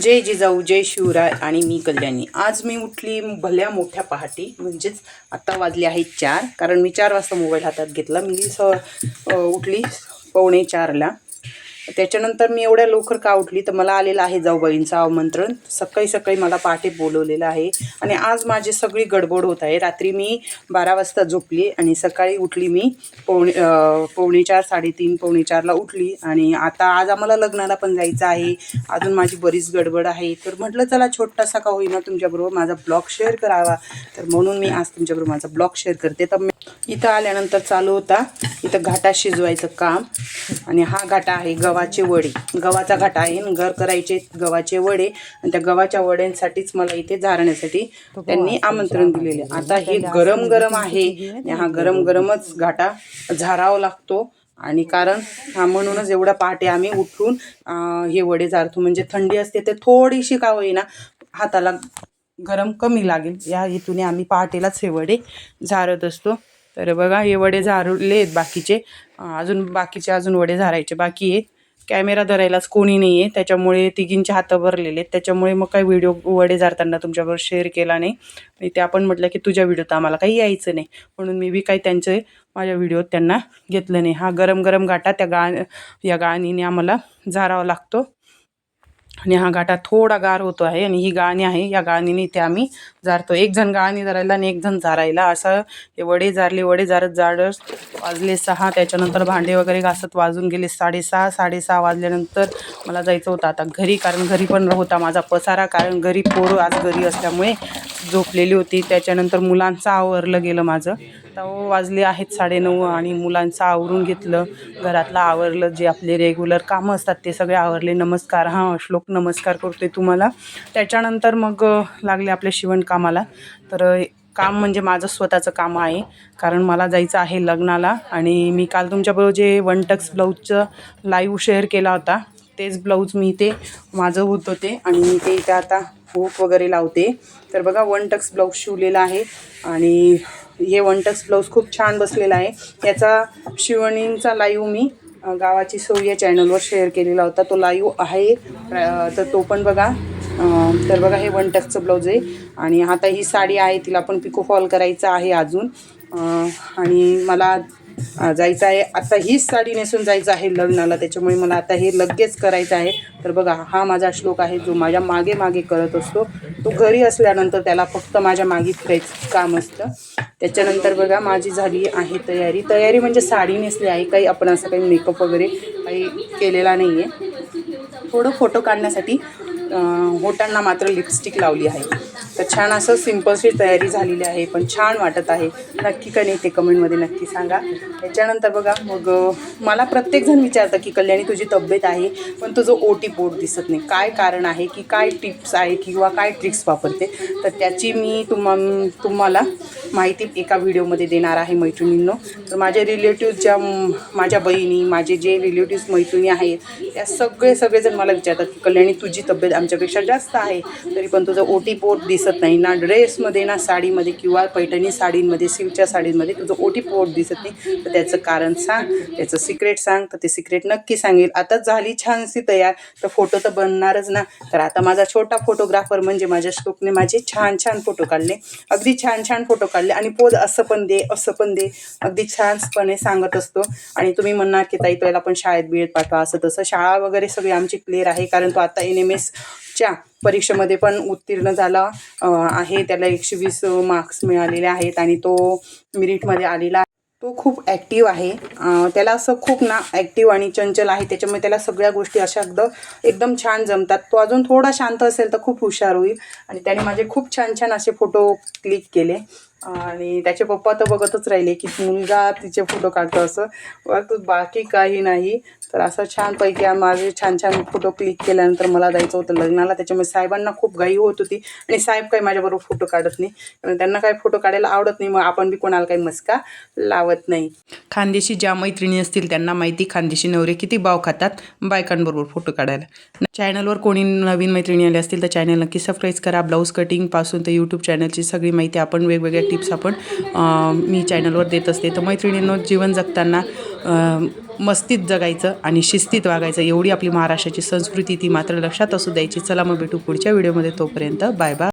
जय जिजाऊ जय शिवराय आणि मी कल्याणी. आज मी उठली भल्या मोठ्या पहाटी म्हणजेच आत्ता वाजले आहे चार कारण मी चार वाजता मोबाईल हातात घेतला. मी स उठली पावणे चारला. त्याच्यानंतर मी एवढ्या लवकर का उठली? तर मला आलेलं आहे जाऊबाईंचं आमंत्रण. सकाळी सकाळी मला पहाटे बोलवलेलं आहे. आणि आज माझी सगळी गडबड होत आहे. रात्री मी बारा वाजता झोपली आणि सकाळी उठली मी. पावणे अ, चार साडेतीन पावणे चारला उठली. आणि आता आज आम्हाला लग्नाला पण जायचं आहे. अजून माझी बरीच गडबड आहे. तर म्हटलं चला छोटासा का होईना तुमच्याबरोबर माझा ब्लॉग शेअर करावा. तर म्हणून मी आज तुमच्याबरोबर माझा ब्लॉग शेअर करते. तर मी इथं आल्यानंतर चालू होता. इथं घाटा शिजवायचं काम. आणि हा घाटा आहे गव्हाचे वडे. गव्हाचा घाटा आहे. घर करायचे गव्हाचे वडे. आणि त्या गव्हाच्या वड्यांसाठीच मला इथे झारण्यासाठी त्यांनी आमंत्रण दिलेले. आता हे गरम गरम आहे. हा गरम गरमच घाटा झारावा लागतो. आणि कारण हा म्हणूनच एवढ्या पहाटे आम्ही उठून हे वडे झारतो म्हणजे थंडी असते तर थोडीशी का होईना हाताला गरम कमी लागेल. या हेतूने आम्ही पहाटेलाच हे वडे झारत असतो. तर बघा हे वडे झारले आहेत बाकीचे अजून बाकीचे अजून वडे झारायचे बाकी आहे कॅमेरा धरायलाच कोणी नाही आहे त्याच्यामुळे तिघींचे हातं भरलेले आहेत. त्याच्यामुळे मग काही व्हिडिओ वडे जाताना तुमच्याबरोबर शेअर केला नाही. आणि ते आपण म्हटलं की तुझ्या व्हिडिओत आम्हाला काही यायचं नाही. म्हणून मी बी काही त्यांचे माझ्या व्हिडिओत त्यांना घेतलं नाही. हा गरम गरम गाठा त्या गाळ या गाणीने आम्हाला झारावा लागतो. आणि हा गाठा थोडा गार होतो आहे आणि ही गाणी आहे या गाणीने ते आम्ही जारतो. एक जण गाणी जारायला आणि एक जण झारायला असं हे वडे जारले वडे जारत जाडत वाजले सहा त्याच्यानंतर भांडे वगैरे घासत वाजून गेले साडेसहा. साडेसहा वाजल्यानंतर मला जायचं होतं आता घरी कारण घरी पण होता माझा पसारा कारण घरी पोरं आज घरी असल्यामुळे झोपलेली होती. त्याच्यानंतर मुलांचं आवरलं गेलं माझं. आता हो, वाजले आहेत साडेनऊ आणि मुलांचं आवरून घेतलं. घरातलं आवरलं जे आपले रेग्युलर कामं असतात ते सगळे आवरले. नमस्कार. हां श्लोक नमस्कार करते तुम्हाला. त्याच्यानंतर मग लागले आपल्या शिवणकामाला तर काम म्हणजे माझं स्वतःचं काम आहे. कारण मला जायचं आहे लग्नाला आणि मी काल तुमच्याबरोबर जे वन टक्स ब्लाऊजचं लाईव्ह शेअर केला होता तेच ब्लाऊज मी इथे माझं होत होते आणि मी ते इथे आता हूप वगैरे लावते. तर बघा वन टक्स ब्लाऊज शिवलेला आहे आणि हे वन टक्स ब्लाऊज खूप छान बसलेला आहे. याचा शिवणींचा लाईव्ह मी गावाची सोय या चॅनलवर शेअर केलेला होता. तो लाईव्ह आहे तर तो पण बघा. तर बघा हे वन टक्सचं ब्लाऊज आहे. आणि आता ही साडी आहे तिला पण पिको फॉल करायचा आहे अजून. आणि मला जायचं आहे आता हीच साडी नेसून जायचं आहे लग्नाला. त्याच्यामुळे मला आता हे लगेच करायचं आहे. तर बघा हा माझा श्लोक आहे जो माझ्या मागे मागे करत असतो. तो घरी असल्यानंतर त्याला फक्त माझ्या मागे फिरायचं काम असतं. त्याच्यानंतर बघा माझी झाली आहे तयारी. तयारी म्हणजे साडी नेसली आहे. काही आपण असं काही मेकअप वगैरे काही केलेला नाही आहे थोडं फोटो काढण्यासाठी होटांना मात्र लिपस्टिक लावली आहे. तर छान असं सिम्पलशी तयारी झालेली आहे. पण छान वाटत आहे. नक्की का नाही ते कमेंटमध्ये नक्की सांगा. त्याच्यानंतर बघा मग मला प्रत्येकजण विचारतं की कल्याणी तुझी तब्येत आहे पण तुझं ओटी पोट दिसत नाही. काय कारण आहे? की काय टिप्स आहे? किंवा काय ट्रिक्स वापरते? तर त्याची मी तुम्हा तुम्हाला माहिती एका व्हिडिओमध्ये देणार आहे मैत्रिणींनो. तर माझ्या रिलेटिव्ह ज्या माझ्या बहिणी माझे जे रिलेटिव्हज मैत्रिणी आहेत त्या सगळे सगळेजण मला विचारतात की कल्याणी तुझी तब्येत आमच्यापेक्षा जास्त आहे. तरी पण तुझं ओटी पोट दिसत नाही ना ड्रेसमध्ये ना साडीमध्ये किंवा पैठणी साडींमध्ये सिल्कच्या साडींमध्ये तुझं ओटी पोट दिसत नाही. तर त्याचं कारण सांग त्याचं सिक्रेट सांग तर ते सिक्रेट नक्की सांगेल. आता झाली छानशी तयार तर फोटो तर बनणारच ना. तर आता माझा छोटा फोटोग्राफर म्हणजे माझ्या श्लोकने माझे छान छान फोटो काढले. अगदी छान छान फोटो काढले. आणि पोज असं पण दे असं पण दे. अगदी छानपणे सांगत असतो. आणि तुम्ही म्हणणार की ताई त्याला पण शाळेत बिळेत पाठवा असं तसं. शाळा वगैरे सगळी आमची क्लिअर आहे कारण तो आता एन एम एसच्या परीक्षेमध्ये पण उत्तीर्ण झाला आहे. त्याला एकशे वीस मार्क्स मिळालेले आहेत आणि तो मिरिटमध्ये आलेला आहे. तो खूप ॲक्टिव्ह आहे. त्याला असं खूप ना ॲक्टिव्ह आणि चंचल आहे. त्याच्यामुळे त्याला सगळ्या गोष्टी अशा एकदम एकदम छान जमतात. तो अजून थोडा शांत असेल तर खूप हुशार होईल. आणि त्याने माझे खूप छान छान असे फोटो क्लिक केले. आणि त्याचे पप्पा तर बघतच राहिले की मुलगा तिचे फोटो काढतो असं. बघ बाकी काही नाही. तर असं छानपैकी माझे छान छान फोटो क्लिक केल्यानंतर मला जायचं होतं लग्नाला. त्याच्यामुळे साहेबांना खूप घाई होत होती. आणि साहेब काही माझ्याबरोबर फोटो काढत नाही. कारण त्यांना काही फोटो काढायला आवडत नाही. मग आपण बी कोणाला काही मस्का लावत नाही. खानदेशी ज्या मैत्रिणी असतील त्यांना माहिती खानदेशी नवरे किती बाव खातात बायकांबरोबर फोटो काढायला. चॅनलवर कोणी नवीन मैत्रिणी आले असतील तर चॅनल नक्की सबस्क्राईब करा. ब्लाऊज कटिंगपासून तर यूट्यूब चॅनलची सगळी माहिती आपण वेगवेगळ्या टिप्स आपण मी चॅनलवर देत असते. तर मैत्रिणींनो जीवन जगताना मस्तीत जगायचं आणि शिस्तीत वागायचं एवढी आपली महाराष्ट्राची संस्कृती ती मात्र लक्षात असू द्यायची. चला मग भेटू पुढच्या व्हिडिओमध्ये तोपर्यंत बाय बाय.